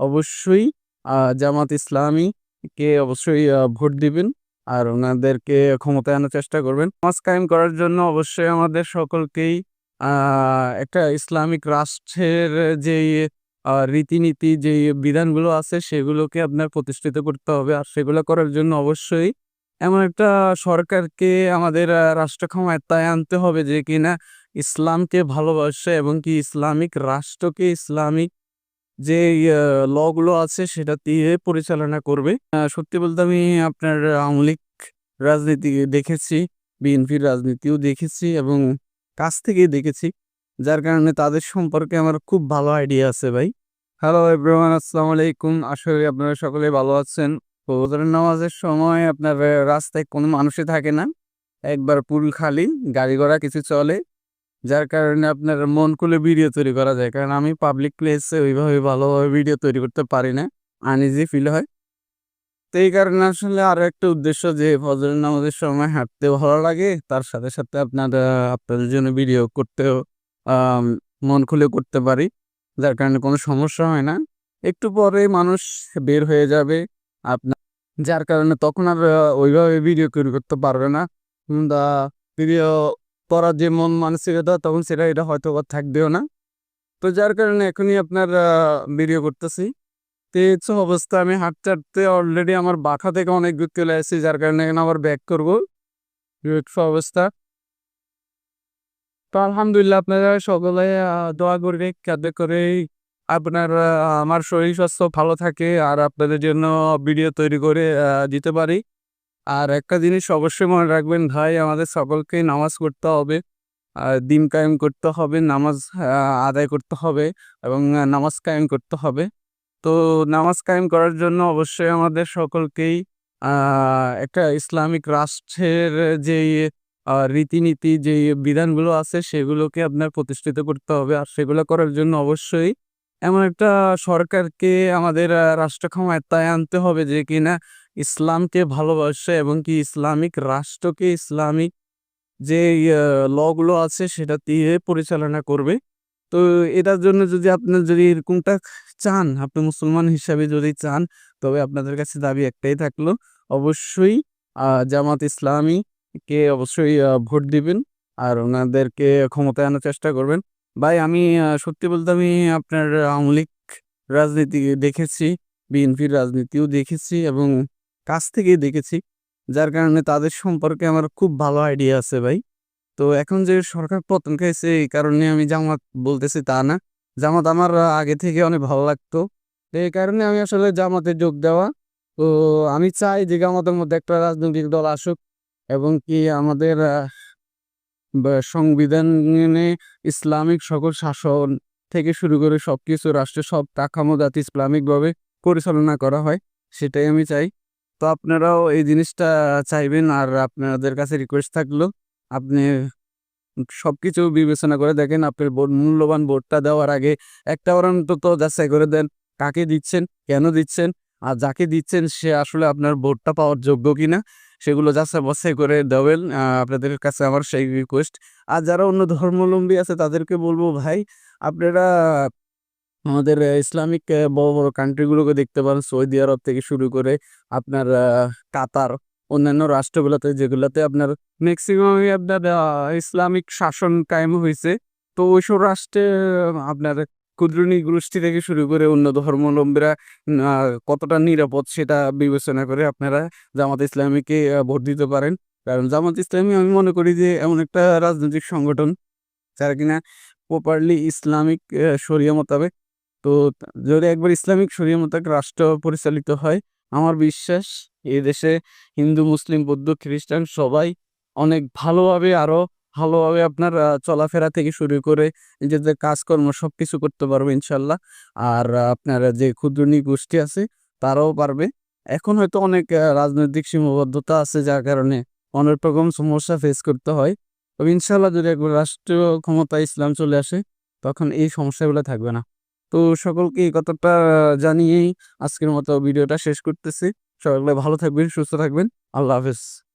অবশ্যই জামাত ইসলামী কে অবশ্যই ভোট দিবেন আর ওনাদেরকে ক্ষমতায় আনার চেষ্টা করবেন। সমাজ কায়েম করার জন্য অবশ্যই আমাদের সকলকেই একটা ইসলামিক রাষ্ট্রের যে রীতিনীতি যে বিধানগুলো আছে সেগুলোকে আপনার প্রতিষ্ঠিত করতে হবে আর সেগুলো করার জন্য অবশ্যই এমন একটা সরকারকে আমাদের রাষ্ট্র ক্ষমতায় আনতে হবে যে কিনা ইসলামকে ভালোবাসে এবং কি ইসলামিক রাষ্ট্রকে ইসলামিক যে ল গুলো আছে সেটা দিয়ে পরিচালনা করবে। সত্যি বলতে আমি আপনার আওয়ামী লীগ রাজনীতি দেখেছি, বিএনপির রাজনীতিও দেখেছি এবং কাছ থেকেই দেখেছি। যার কারণে তাদের সম্পর্কে আমার খুব ভালো আইডিয়া আছে ভাই। হ্যালো এভরিওয়ান আসসালামু আলাইকুম। আশা করি আপনারা সকলে ভালো আছেন। ফজরের নামাজের সময় আপনার রাস্তায় কোনো মানুষই থাকে না। একবার পুল খালি গাড়ি ঘোড়া কিছু চলে যার কারণে আপনার মন খুলে ভিডিও তৈরি করা যায়। কারণ আমি পাবলিক প্লেসে ওইভাবে ভালোভাবে ভিডিও তৈরি করতে পারি না। আনইজি ফিল হয়। তো এই কারণে আসলে আরও একটা উদ্দেশ্য যে, ফজরের নামাজের সময় হাঁটতে ভালো লাগে। তার সাথে সাথে আপনার আপনাদের জন্য ভিডিও করতেও মন খুলে করতে পারি। যার কারণে কোনো সমস্যা হয় না। একটু পরে মানুষ বের হয়ে যাবে। আপনার যার কারণে তখন আর ওইভাবে ভিডিও তৈরি করতে পারবে না। ভিডিও করার যে মন মানসিকতা, তখন সেটা এটা হয়তো বা থাকবেও না। তো যার কারণে এখনই আপনার ভিডিও করতেছি। তো এই অবস্থা। আমি হাঁটতে হাঁটতে অলরেডি আমার বাসা থেকে অনেক দূর চলে আসছি, যার কারণে এখানে আবার ব্যাক করব। অবস্থা। তো আলহামদুলিল্লাহ, আপনারা সকলে দোয়া করবে যাতে করে আপনার আমার শরীর স্বাস্থ্য ভালো থাকে, আর আপনাদের জন্য ভিডিও তৈরি করে দিতে পারি। আর একটা জিনিস অবশ্যই মনে রাখবেন, ভাই, আমাদের সকলকে নামাজ পড়তে হবে দিন কায়েম করতে হবে, নামাজ আদায় করতে হবে এবং নামাজ কায়েম করতে হবে। তো নামাজ কায়েম করার জন্য অবশ্যই আমাদের সকলকেই একটা ইসলামিক রাষ্ট্রের যে রীতিনীতি যে বিধানগুলো আছে সেগুলোকে আপনার প্রতিষ্ঠিত করতে হবে। আর সেগুলো করার জন্য অবশ্যই এমন একটা সরকারকে আমাদের রাষ্ট্র ক্ষমতায় আনতে হবে যে কিনা ইসলামকে ভালোবাসে এবং কি ইসলামিক রাষ্ট্রকে ইসলামিক যে লগুলো আছে সেটা দিয়ে পরিচালনা করবে। তো এটার জন্য যদি আপনার যদি এরকমটা চান, আপনি মুসলমান হিসাবে যদি চান, তবে আপনাদের কাছে দাবি একটাই থাকল, অবশ্যই জামাত ইসলামী কে অবশ্যই ভোট দিবেন আর ওনাদেরকে ক্ষমতায় আনার চেষ্টা করবেন। ভাই, আমি সত্যি বলতে আমি আপনার আওয়ামী লীগ রাজনীতি দেখেছি, বিএনপির রাজনীতিও দেখেছি এবং কাছ থেকেই দেখেছি। যার কারণে তাদের সম্পর্কে আমার খুব ভালো আইডিয়া আছে ভাই। তো এখন যে সরকার পতন খাইছে, এই কারণে আমি জামাত বলতেছি তা না। জামাত আমার আগে থেকে অনেক ভালো লাগতো। এই কারণে আমি আসলে জামাতে যোগ দেওয়া। তো আমি চাই যে জামাতের মধ্যে একটা রাজনৈতিক দল আসুক এবং কি আমাদের সংবিধানে ইসলামিক সকল শাসন থেকে শুরু করে সব কিছু রাষ্ট্রের সব কাঠামো যাতে ইসলামিকভাবে পরিচালনা করা হয়, সেটাই আমি চাই। তো আপনারাও এই জিনিসটা চাইবেন আর আপনাদের কাছে রিকোয়েস্ট থাকল। আপনি সব সবকিছু বিবেচনা করে দেখেন, আপনার ভোট মূল্যবান ভোটটা দেওয়ার আগে একটা অন্তত যাচাই করে দেন, কাকে দিচ্ছেন, কেন দিচ্ছেন, আর যাকে দিচ্ছেন সে আসলে আপনার ভোটটা পাওয়ার যোগ্য কিনা, সেগুলো যাচাই বাছাই করে দেবেন আপনাদের কাছে আমার সেই রিকোয়েস্ট আর যারা অন্য ধর্মাবলম্বী আছে তাদেরকে বলব ভাই, আপনারা আমাদের ইসলামিক বড় বড় কান্ট্রিগুলোকে দেখতে পারেন। সৌদি আরব থেকে শুরু করে আপনার কাতার, অন্যান্য রাষ্ট্রগুলোতে, যেগুলোতে আপনার ম্যাক্সিমামই আপনার ইসলামিক শাসন কায়েম হয়েছে। তো ওইসব রাষ্ট্রে আপনার ক্ষুদ্রনী গোষ্ঠী থেকে শুরু করে অন্য ধর্মাবলম্বীরা কতটা নিরাপদ সেটা বিবেচনা করে আপনারা জামাত ইসলামীকে ভোট দিতে পারেন। কারণ জামাত ইসলামী আমি মনে করি যে এমন একটা রাজনৈতিক সংগঠন, যারা কিনা প্রপারলি ইসলামিক শরিয়া মোতাবেক তো যদি একবার ইসলামিক শরিয়া মোতাবেক রাষ্ট্র পরিচালিত হয়, আমার বিশ্বাস এই দেশে হিন্দু, মুসলিম, বৌদ্ধ, খ্রিস্টান সবাই অনেক ভালোভাবে আরও ভালোভাবে আপনার চলাফেরা থেকে শুরু করে নিজেদের কাজকর্ম সবকিছু করতে পারবে ইনশাল্লাহ। আর আপনার যে ক্ষুদ্র গোষ্ঠী আছে তারাও পারবে। এখন হয়তো অনেক রাজনৈতিক সীমাবদ্ধতা আছে যার কারণে অনেক রকম সমস্যা ফেস করতে হয়। তবে ইনশাল্লাহ যদি একবার রাষ্ট্রীয় ক্ষমতা ইসলাম চলে আসে, তখন এই সমস্যাগুলো থাকবে না। তো সকলকে এই কথাটা জানিয়েই আজকের মতো ভিডিওটা শেষ করতেছি। সকলে ভালো থাকবেন, সুস্থ থাকবেন। আল্লাহ হাফেজ।